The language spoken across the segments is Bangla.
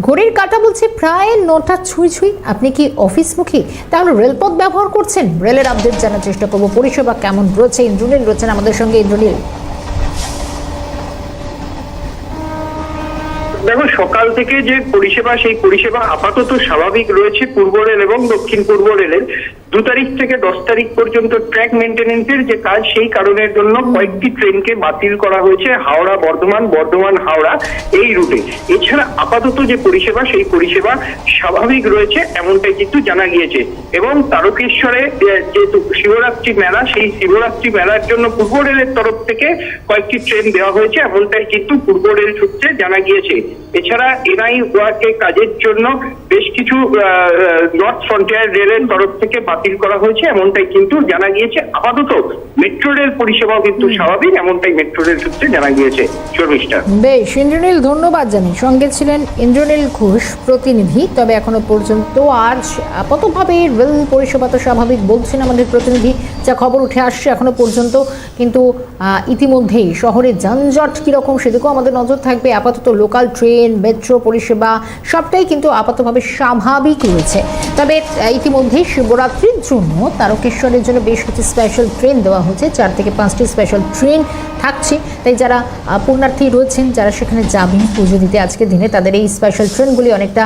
ঘড়ির কাঁটা বলছে প্রায় নটা ছুঁই ছুঁই। আপনি কি অফিসমুখী? তাহলে রেলপথ ব্যবহার করছেন? রেলের আপডেট জানার চেষ্টা করব। পরিষেবা কেমন রয়েছে? ইন্দ্রনীল রয়েছেন আমাদের সঙ্গে। ইন্দ্রনীল। দেখো সকাল থেকে যে পরিষেবা, সেই পরিষেবা আপাতত স্বাভাবিক রয়েছে পূর্ব রেল এবং দক্ষিণ পূর্ব রেলের। দু তারিখ থেকে দশ তারিখ পর্যন্ত ট্র্যাক মেনটেনেন্সের যে কাজ, সেই কারণের জন্য কয়েকটি ট্রেনকে বাতিল করা হয়েছে, হাওড়া, বর্ধমান বর্ধমান, হাওড়া, এই রুটে এছাড়া আপাতত যে পরিষেবা, সেই পরিষেবা স্বাভাবিক রয়েছে, এমনটাই কিন্তু জানা গিয়েছে। এবং তারকেশ্বরে যেহেতু শিবরাত্রি মেলা, সেই শিবরাত্রি মেলার জন্য পূর্ব রেলের তরফ থেকে কয়েকটি ট্রেন দেওয়া হয়েছে, এমনটাই কিন্তু পূর্ব রেল সূত্রে জানা গিয়েছে। এছাড়া এনআই ওয়ার্কে কাজের জন্য বেশ কিছু নর্থ ফ্রন্টিয়ার রেলের তরফ থেকে বাতিল করা হয়েছে এমনটাই কিন্তু জানা গিয়েছে। আপাতত মেট্রো রেল পরিষেবাও কিন্তু স্বাভাবিক এমনটাই মেট্রো রেল সূত্রে জানা গিয়েছে। শর্মিষ্ঠা বেশ ইন্দ্রনীল ধন্যবাদ জানি সঙ্গে ছিলেন ইন্দ্রনীল ঘোষ প্রতিনিধি। তবে এখনও পর্যন্ত আজ আপাতভাবে রেল পরিষেবা তো স্বাভাবিক বলছেন আমাদের প্রতিনিধি। যা খবর উঠে আসছে এখনও পর্যন্ত। কিন্তু ইতিমধ্যেই শহরে যানজট কীরকম সেদিকেও আমাদের নজর থাকবে। আপাতত লোকাল ট্রেন মেট্রো পরিষেবা সবটাই কিন্তু আপাতভাবে স্বাভাবিক রয়েছে। তবে ইতিমধ্যেই শিবরাত্রির জন্য তারকেশ্বরের জন্য বেশ কিছু স্পেশাল ট্রেন দেওয়া হচ্ছে চার থেকে পাঁচটি স্পেশাল ট্রেন থাকছে। তাই যারা পুণ্যার্থী রয়েছেন, যারা সেখানে যাবেন পুজো দিতে আজকের দিনে, তাদের এই স্পেশাল ট্রেনগুলি অনেকটা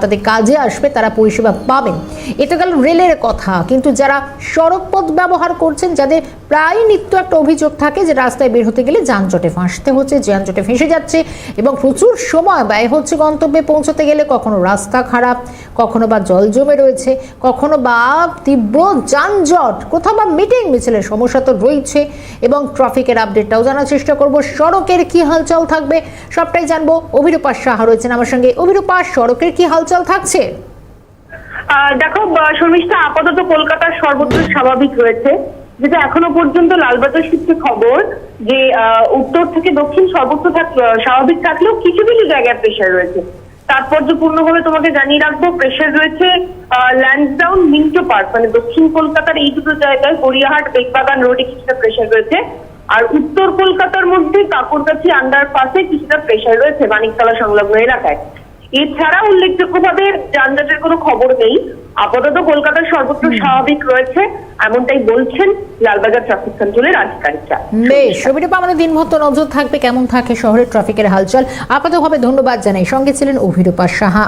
তাদের কাজে আসবে, তারা পরিষেবা পাবেন। এটা গেল রেলের কথা। কিন্তু যারা সড়কপথ ব্যবহার করছেন, যাদের প্রায় নিত্য একটা অভিযোগ থাকে যে রাস্তায় বের হতে গেলে যানজটে ফাঁসতে হচ্ছে যানজটে ফেঁসে যাচ্ছে এবং প্রচুর সময় ব্যয় হচ্ছে গন্তব্যে পৌঁছতে গেলে কখনো রাস্তা খারাপ, কখনো বা জল জমে রয়েছে, কখনো বা তীব্র যানজট, কোথাও বা মিটিং মিছিলের সমস্যা তো রয়েছে এবং ট্রাফিকের আপডেটটাও জানার চেষ্টা করব। সড়কের কি হালচাল থাকবে, সবটাই জানব। অভিরূপা সাহা রয়েছেন আমার সঙ্গে। অভিরূপা, সড়কের কি হালচাল থাকছে? দেখো শর্মিষ্ঠা, আপাতত কলকাতার সর্বত্র স্বাভাবিক রয়েছে। যেটা এখনও পর্যন্ত লালবাজার সূত্রে খবর যে উত্তর থেকে দক্ষিণ সর্বত্র স্বাভাবিক থাকলেও কিছু কিছু জায়গায় প্রেশার রয়েছে। তাৎপর্যপূর্ণভাবে তোমাকে জানিয়ে রাখব প্রেশার রয়েছে ল্যান্সডাউন মিন্টো পার্ক মানে দক্ষিণ কলকাতার এই দুটো জায়গায়, গড়িয়াহাট বেগবাগান রোডে কিছুটা প্রেশার রয়েছে। আর উত্তর কলকাতার মধ্যে কাকুরকাছি আন্ডার পাসে কিছুটা প্রেশার রয়েছে, মানিকতলা সংলগ্ন এলাকায়। এছাড়া উল্লেখযোগ্যভাবে যানজটের কোনো খবর নেই। আপাতত কলকাতার সর্বত্র স্বাভাবিক রয়েছে। এমনটাই বলছেন লালবাজার ট্রাফিক কন্ট্রোলের আধিকারিকরা। বেশ অভিরূপা আমাদের দিনভর তো নজর থাকবে কেমন থাকে শহরের ট্রাফিকের হালচাল। আপাতভাবে ধন্যবাদ জানাই। সঙ্গে ছিলেন অভিরূপা সাহা।